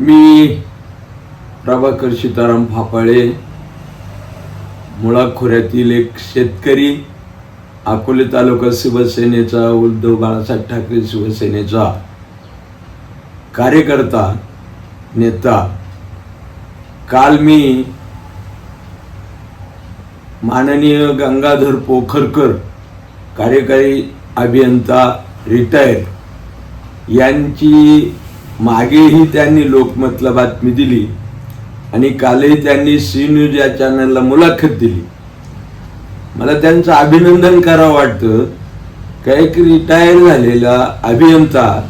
मी प्रभाकर सीताराम फापाळे मुळा खोऱ्यातील एक शेतकरी अकोले तालुका शिवसेनेचा उद्धव बाळासाहेब ठाकरे शिवसेनेचा कार्यकर्ता नेता. काल मी माननीय गंगाधर पोखरकर कार्यकारी अभियंता रिटायर यांची मागेही त्यांनी लोकमतला बातमी दिली आणि कालही त्यांनी सी न्यूज या चॅनलला मुलाखत दिली. मला त्यांचं अभिनंदन करावं वाटतं. का एक रिटायर झालेला अभियंता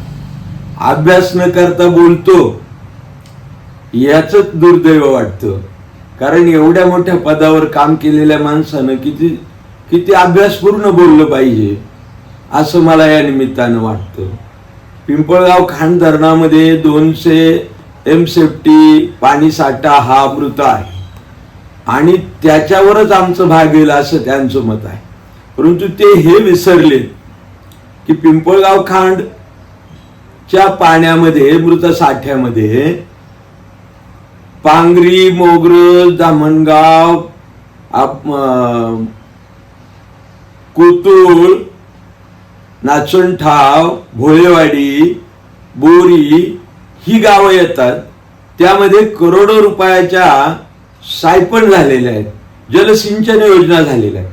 अभ्यास न करता बोलतो. याच दुर्दैव वाटतं. कारण एवढ्या मोठ्या पदावर काम केलेल्या माणसानं किती किती अभ्यासपूर्ण बोललं पाहिजे असं मला या निमित्तानं वाटतं. पिंपळगाव खाण धरणामध्ये दोनशे एम सेफ्टी पाणी साठा हा मृत आहे. आणि त्याच्यावरच आमचं भाग येईल असं त्यांचं मत आहे. परंतु ते हे विसरले की पिंपळगाव खांडच्या पाण्यामध्ये मृत साठ्यामध्ये पांगरी मोगर दामणगाव आप- अं, नाचणठाव भोळेवाडी बोरी ही गावं येतात. त्यामध्ये करोडो रुपयाच्या सायपण झालेल्या आहेत. जलसिंचन योजना झालेल्या आहेत.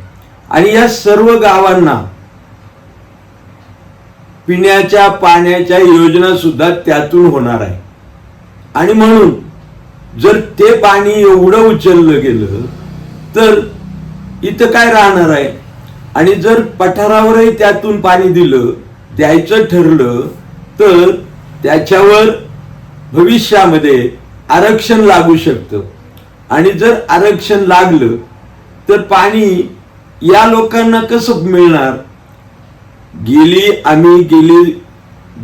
आणि या सर्व गावांना पिण्याच्या पाण्याच्या योजना सुद्धा त्यातून होणार आहे आणि म्हणून जर ते पाणी एवढं उचललं गेलं तर इथं काय राहणार आहे? आणि जर पठारावरही त्यातून पाणी दिलं द्यायचं ठरलं तर त्याच्यावर भविष्यामध्ये आरक्षण लागू शकतं. आणि जर आरक्षण लागलं तर पाणी या लोकांना कसं मिळणार? गेली आम्ही गेली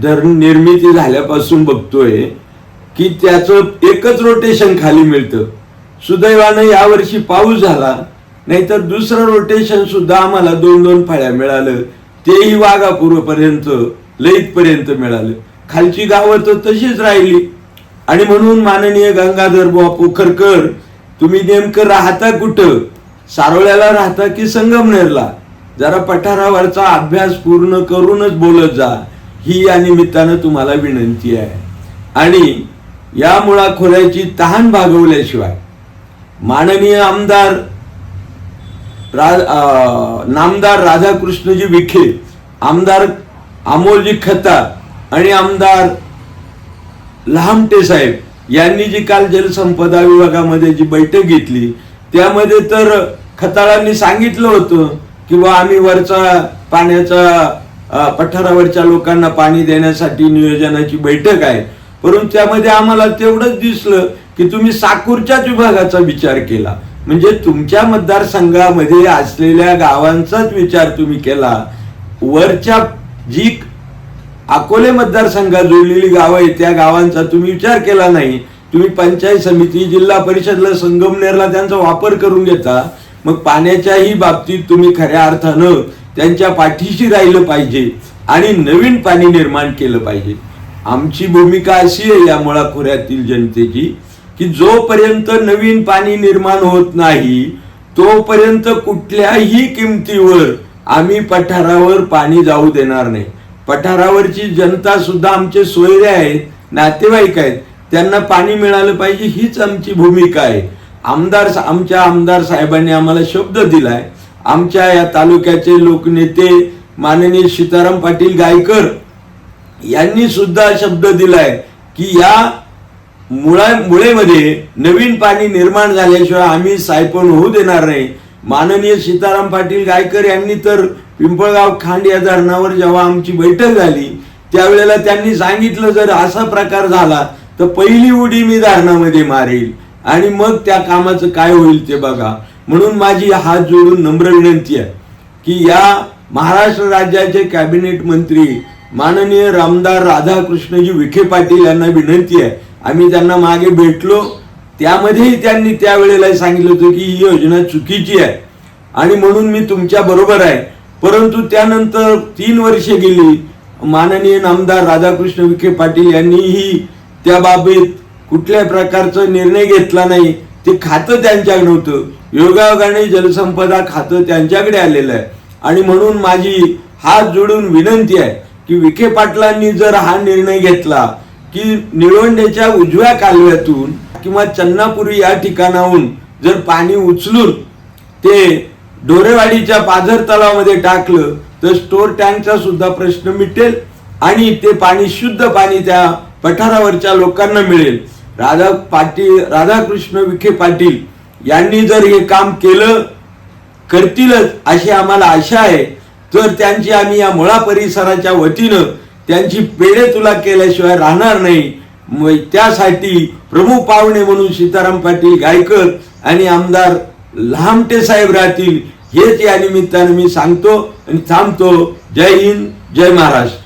धरण निर्मिती झाल्यापासून बघतोय की त्याचं एकच रोटेशन खाली मिळतं. सुदैवानं यावर्षी पाऊस झाला नाहीतर दुसरं रोटेशन सुद्धा आम्हाला दोन दोन फाळ्या मिळालं. तेही वाघापूर्वपर्यंत लईतपर्यंत मिळालं. खालची गावं तर तशीच राहिली. आणि म्हणून माननीय गंगाधर बुवा पोखरकर तुम्ही नेमकं राहता कुठं? सारोळ्याला राहता की संगमनेरला? जरा पठारावरचा अभ्यास पूर्ण करूनच बोलत जा. ही या निमित्तानं तुम्हाला विनंती आहे. आणि या मुळा खोऱ्याची तहान भागवल्याशिवाय माननीय आमदार नामदार राधाकृष्णजी विखे आमदार अमोलजी खतार आणि आमदार लहामटे साहेब यांनी जी काल जलसंपदा विभागामध्ये जी बैठक घेतली त्यामध्ये तर खताळांनी सांगितलं होतं की बा आम्ही वरचा पाण्याचा पठारावरच्या लोकांना पाणी देण्यासाठी नियोजनाची बैठक आहे. परंतु त्यामध्ये आम्हाला तेवढंच दिसलं की तुम्ही साकूरच्याच विभागाचा विचार केला. म्हणजे तुमच्या मतदारसंघामध्ये असलेल्या गावांचाच विचार तुम्ही केला. वरच्या जी अकोले मतदारसंघात जोडलेली गावं आहेत त्या गावांचा तुम्ही विचार केला नाही. तुम्ही पंचायत समिती जिल्हा परिषदला संगमनेरला त्यांचा वापर करून घेता. मग पाण्याच्याही बाबतीत तुम्ही खऱ्या अर्थानं त्यांच्या पाठीशी राहिलं पाहिजे आणि नवीन पाणी निर्माण केलं पाहिजे. आमची भूमिका अशी आहे या मुळाखोऱ्यातील जनतेची. की जोपर्यंत नवीन पाणी निर्माण होत नाही तोपर्यंत कुठल्याही किमतीवर आम्ही पठारावर पाणी जाऊ देणार नाही. पठारावरची जनता सुद्धा आमचे सोयरे आहेत नातेवाईक आहेत. त्यांना पाणी मिळालं पाहिजे हीच आमची भूमिका आहे. आमदार आमच्या आमदार साहेबांनी आम्हाला शब्द दिलाय. आमच्या या तालुक्याचे लोकनेते माननीय सीताराम पाटील गायकर यांनी सुद्धा शब्द दिलाय की या मुळा मुळेमध्ये नवीन पाणी निर्माण झाल्याशिवाय आम्ही सायपण होऊ देणार नाही. माननीय सीताराम पाटील गायकर यांनी तर पिंपळगाव खांड या धरणावर जेव्हा आमची बैठक झाली त्यावेळेला त्यांनी सांगितलं जर असा प्रकार झाला तर पहिली उडी मी धरणामध्ये मारेल आणि मग त्या कामाचं काय होईल ते बघा. म्हणून माझी हात जोडून नम्र विनंती आहे की या महाराष्ट्र राज्याचे कॅबिनेट मंत्री माननीय रामदार राधाकृष्णजी विखे पाटील यांना विनंती आहे आम्ही त्यांना मागे भेटलो. त्यामध्येही त्यांनी त्यावेळेला सांगितलं होतं की ही योजना चुकीची आहे. आणि म्हणून मी तुमच्या बरोबर आहे. परंतु त्यानंतर तीन वर्षे गेली. माननीय आमदार राधाकृष्ण विखे पाटील यांनीही त्या बाबतीत कुठल्याही प्रकारचा निर्णय घेतला नाही. ते खातं त्यांच्याकडे होतं. योगायोगाने जलसंपदा खातं त्यांच्याकडे आलेलं आहे. आणि म्हणून माझी हात जोडून विनंती आहे की विखे पाटलांनी जर हा निर्णय घेतला की निळवंडेच्या उजव्या कालव्यातून किंवा चन्नापुरी या ठिकाणाहून जर पाणी उचलून ते डोरेवाडीच्या पाझर तलावामध्ये टाकलं तर स्टोर टँकचा सुद्धा प्रश्न मिटेल आणि ते पाणी शुद्ध पाणी त्या पठारावरच्या लोकांना मिळेल. राधा पाटील राधाकृष्ण विखे पाटील यांनी जर हे काम केलं करतीलच अशी आम्हाला आशा आहे. तर त्यांची आम्ही या मुळा परिसराच्या वतीनं त्यांची पेढे तुला केल्याशिवाय राहणार नाही. त्यासाठी प्रमुख पाहुणे म्हणून सीताराम पाटील गायकर आणि आमदार लहामटे साहेब राहतील. हेच या निमित्तानं मी सांगतो आणि थांबतो. जय हिंद जय महाराष्ट्र.